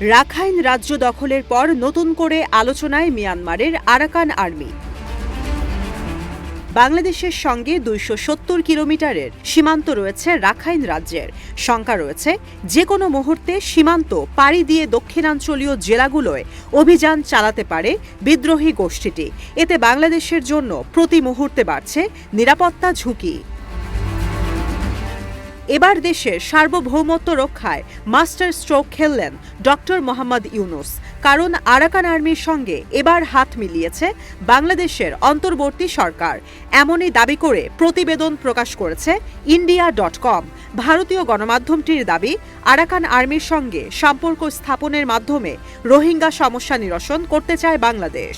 Rakhine রাজ্য দখলের পর নতুন করে আলোচনায় মিয়ানমারের আরাকান আর্মি। বাংলাদেশের সঙ্গে দুইশো সত্তর কিলোমিটারের সীমান্ত রয়েছে রাখাইন রাজ্যের। শঙ্কা রয়েছে যে কোনো মুহূর্তে সীমান্ত পাড়ি দিয়ে দক্ষিণাঞ্চলীয় জেলাগুলোয় অভিযান চালাতে পারে বিদ্রোহী গোষ্ঠীটি। এতে বাংলাদেশের জন্য প্রতি মুহূর্তে বাড়ছে নিরাপত্তা ঝুঁকি। এবার দেশের সার্বভৌমত্ব রক্ষায় মাস্টার স্ট্রোক খেললেন ডক্টর মোহাম্মদ ইউনুস। কারণ আরাকান আর্মির সঙ্গে এবার হাত মিলিয়েছে বাংলাদেশের অন্তর্বর্তী সরকার। এমনই দাবি করে প্রতিবেদন প্রকাশ করেছে ইন্ডিয়া ডট কম। ভারতীয় গণমাধ্যমটির দাবি, আরাকান আর্মির সঙ্গে সম্পর্ক স্থাপনের মাধ্যমে রোহিঙ্গা সমস্যা নিরসন করতে চায় বাংলাদেশ।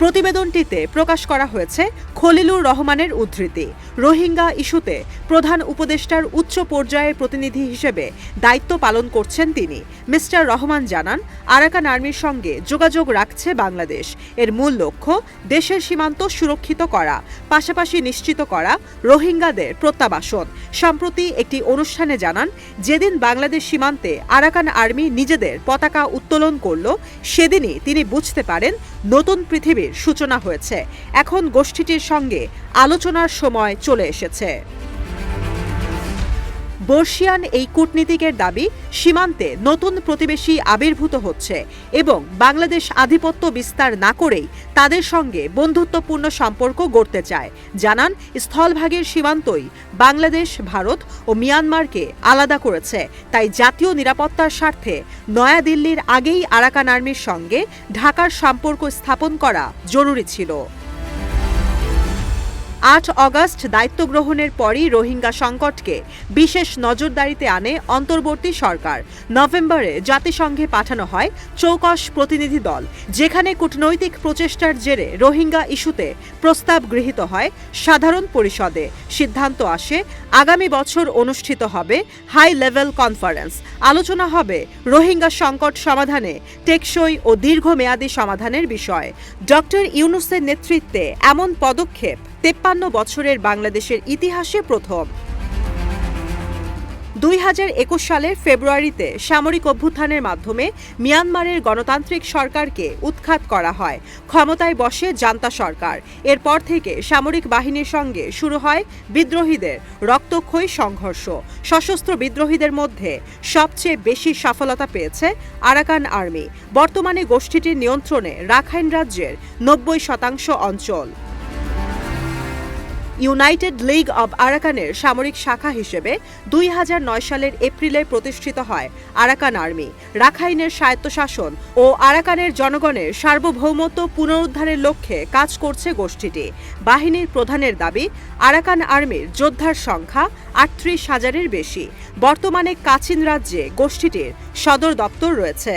প্রতিবেদনটিতে প্রকাশ করা হয়েছে খলিলুর রহমানের উদ্ধৃতি। রোহিঙ্গা ইস্যুতে প্রধান উপদেষ্টার উচ্চ পর্যায়ের প্রতিনিধি হিসেবে দায়িত্ব পালন করছেন তিনি। মিস্টার রহমান জানান, আরাকান আর্মির সঙ্গে যোগাযোগ রাখছে বাংলাদেশ। এর মূল লক্ষ্য, দেশের সীমান্ত সুরক্ষিত করা, পাশাপাশি নিশ্চিত করা রোহিঙ্গাদের প্রত্যাবাসন। সম্প্রতি একটি অনুষ্ঠানে জানান, যেদিন বাংলাদেশ সীমান্তে আরাকান আর্মি নিজেদের পতাকা উত্তোলন করল, সেদিনই তিনি বুঝতে পারেন নতুন পৃথিবীর সূচনা হয়েছে। এখন গোষ্ঠীটির সঙ্গে আলোচনার সময় চলে এসেছে। বর্ষিয়ান এই কূটনীতিকের দাবি সীমান্তে নতুন প্রতিবেশী আবির্ভূত হচ্ছে এবং বাংলাদেশ আধিপত্য বিস্তার না করেই তাদের সঙ্গে বন্ধুত্বপূর্ণ সম্পর্ক গড়তে চায়। জানান, স্থলভাগের সীমান্তই বাংলাদেশ, ভারত ও মিয়ানমারকে আলাদা করেছে। তাই জাতীয় নিরাপত্তার স্বার্থে নয়াদিল্লির আগেই আরাকান আর্মির সঙ্গে ঢাকার সম্পর্ক স্থাপন করা জরুরি ছিল। আট অগস্ট দায়িত্ব গ্রহণের পরই রোহিঙ্গা সংকটকে বিশেষ নজরদারিতে আনে অন্তর্বর্তী সরকার। নভেম্বরে জাতিসংঘে পাঠানো হয় চৌকশ প্রতিনিধি দল, যেখানে কূটনৈতিক প্রচেষ্টার জেরে রোহিঙ্গা ইস্যুতে প্রস্তাব গৃহীত হয় সাধারণ পরিষদে। সিদ্ধান্ত আসে, আগামী বছর অনুষ্ঠিত হবে হাই লেভেল কনফারেন্স। আলোচনা হবে রোহিঙ্গা সংকট সমাধানে টেকসই ও দীর্ঘমেয়াদী সমাধানের বিষয়। ডক্টর ইউনুসের নেতৃত্বে এমন পদক্ষেপ তেপ্পান্ন বছরের বাংলাদেশের ইতিহাসে প্রথম। দুই হাজার একুশ সালের ফেব্রুয়ারিতে সামরিক অভ্যুত্থানের মাধ্যমে মিয়ানমারের গণতান্ত্রিক সরকারকে উৎখাত করা হয়। ক্ষমতায় বসে জান্তা সরকার। এরপর থেকে সামরিক বাহিনীর সঙ্গে শুরু হয় বিদ্রোহীদের রক্তক্ষয়ী সংঘর্ষ। সশস্ত্র বিদ্রোহীদের মধ্যে সবচেয়ে বেশি সফলতা পেয়েছে আরাকান আর্মি। বর্তমানে গোষ্ঠীটির নিয়ন্ত্রণে রাখাইন রাজ্যের নব্বই শতাংশ অঞ্চল। ইউনাইটেড লিগ অব আরাকানের সামরিক শাখা হিসেবে দুই হাজার নয় সালের এপ্রিলে প্রতিষ্ঠিত হয় আরাকান আর্মি। রাখাইনের স্বায়ত্তশাসন ও আরাকানের জনগণের সার্বভৌমত্ব পুনরুদ্ধারের লক্ষ্যে কাজ করছে গোষ্ঠীটি। বাহিনীর প্রধানের দাবি, আরাকান আর্মির যোদ্ধার সংখ্যা আটত্রিশ হাজারের বেশি। বর্তমানে কাচিন রাজ্যে গোষ্ঠীটির সদর দপ্তর রয়েছে।